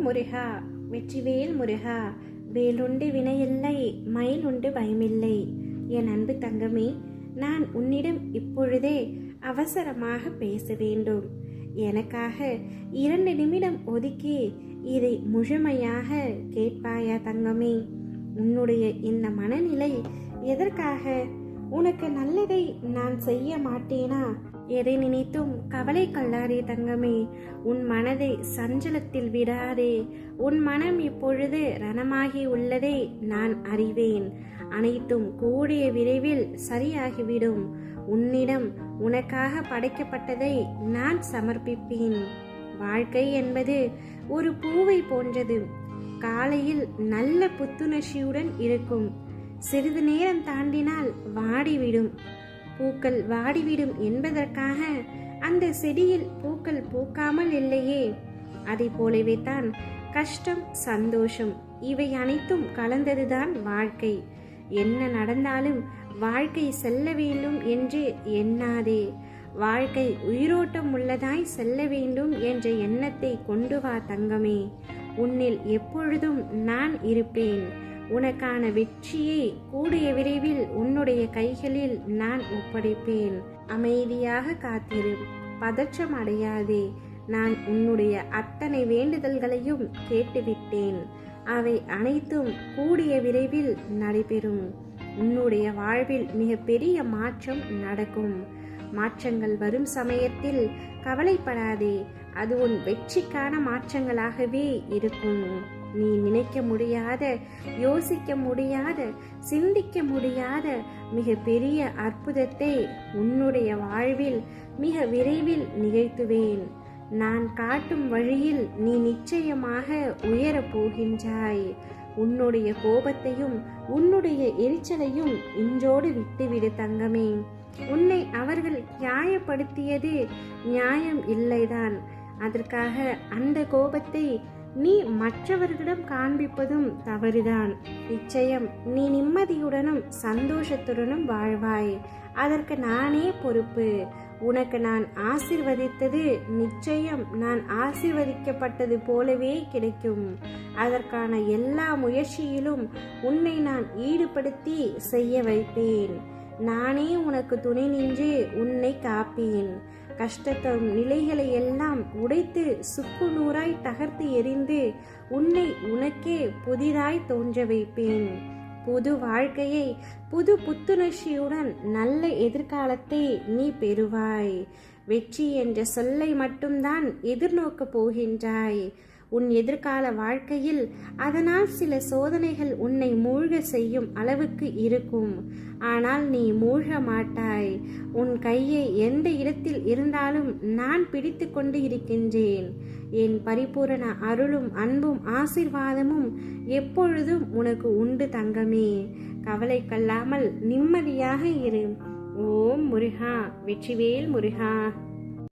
முருகா வெற்றிவேல் முருகா வேலுண்டு வினையில்லை மயில் உண்டு பயமில்லை. என் அன்பு தங்கமே நான் உன்னிடம் இப்பொழுதே அவசரமாக பேச வேண்டும். எனக்காக இரண்டு நிமிடம் ஒதுக்கி இதை முழுமையாக கேட்பாயா தங்கமே? உன்னுடைய இந்த மனநிலை எதற்காக? உனக்கு நல்லதை நான் செய்ய மாட்டேனா? எதை நினைத்தும் கவலை கொள்ளாதே தங்கமே. உன் மனதை சஞ்சலத்தில் விடாதே. உன் மனம் இப்பொழுது ரணமாகி உள்ளதை நான் அறிவேன். அனைத்தும் கூடிய விரைவில் சரியாகிவிடும். உன்னிடம் உனக்காக படைக்கப்பட்டதை நான் சமர்ப்பிப்பேன். வாழ்க்கை என்பது ஒரு பூவை போன்றது. காலையில் நல்ல புத்துணர்ச்சியுடன் இருக்கும். சிறிது நேரம் தாண்டினால் வாடிவிடும். பூக்கள் வாடிவிடும் என்பதற்காக அந்த செடியில் பூக்கள் பூக்காமல் இல்லையே. அதை போலவே தான் கஷ்டம் சந்தோஷம் இவை அனைத்தும் கலந்ததுதான் வாழ்க்கை. என்ன நடந்தாலும் வாழ்க்கை செல்ல வேண்டும் என்று எண்ணாதே. வாழ்க்கை உயிரோட்டம் உள்ளதாய் செல்ல வேண்டும் என்ற எண்ணத்தை கொண்டு வா தங்கமே. உன்னில் எப்பொழுதும் நான் இருப்பேன். உனக்கான வெற்றியை கூடிய விரைவில் உன்னுடைய கைகளில் நான் ஒப்படைப்பேன். அமைதியாக காத்திரு. பதற்றம் அடையாதே. நான் உன்னுடைய அத்தனை வேண்டுதல்களையும் கேட்டுவிட்டேன். அவை அனைத்தும் கூடிய விரைவில் நடைபெறும். உன்னுடைய வாழ்வில் மிகப்பெரிய மாற்றம் நடக்கும். மாற்றங்கள் வரும் சமயத்தில் கவலைப்படாதே. அது உன் வெற்றிக்கான மாற்றங்களாகவே இருக்கும். நீ நினைக்க முடியாத யோசிக்க முடியாத சிந்திக்க முடியாத மிக பெரிய அற்புதத்தை உன்னுடைய வாழ்வில் மிக விரைவில் நிகழ்த்துவேன். நான் காட்டும் வழியில் நீ நிச்சயமாக உயரப் போகின்றாய். உன்னுடைய கோபத்தையும் உன்னுடைய எரிச்சலையும் இன்றோடு விட்டுவிடு தங்கமே. உன்னை அவர்கள் நியாயப்படுத்தியது நியாயம் இல்லைதான். அதற்காக அந்த கோபத்தை நீ மற்றவர்களிடம் காண்பிப்பதும் தவறுதான். நிச்சயம் நீ நிம்மதியுடனும் சந்தோஷத்துடனும் வாழ்வாய். அதற்கு நானே பொறுப்பு. உனக்கு நான் ஆசிர்வதித்தது நிச்சயம் நான் ஆசிர்வதிக்கப்பட்டது போலவே கிடைக்கும். அதற்கான எல்லா முயற்சியிலும் உன்னை நான் ஈடுபடுத்தி செய்ய வைப்பேன். நானே உனக்கு துணை நின்று உன்னை காப்பேன். கஷ்டத்தை நிலைகளை எல்லாம் உடைத்து சுக்கு நூறாய் தகர்த்து எறிந்து உன்னை உனக்கே புதிதாய் தோன்ற வைப்பேன். புது வாழ்க்கையை புது புத்துணர்ச்சியுடன் நல்ல எதிர்காலத்தை நீ பெறுவாய். வெற்றி என்ற சொல்லை மட்டும்தான் எதிர்நோக்கப் போகின்றாய். உன் எதிர்கால வாழ்க்கையில் அதனால் சில சோதனைகள் உன்னை மூழ்க செய்யும் அளவுக்கு இருக்கும். ஆனால் நீ மூழ்க மாட்டாய். உன் கையை எந்த இடத்தில் இருந்தாலும் நான் பிடித்து கொண்டு இருக்கின்றேன். என் பரிபூரண அருளும் அன்பும் ஆசிர்வாதமும் எப்பொழுதும் உனக்கு உண்டு தங்கமே. கவலை கொள்ளாமல் நிம்மதியாக இரு. ஓம் முருகா. வெற்றிவேல் முருகா.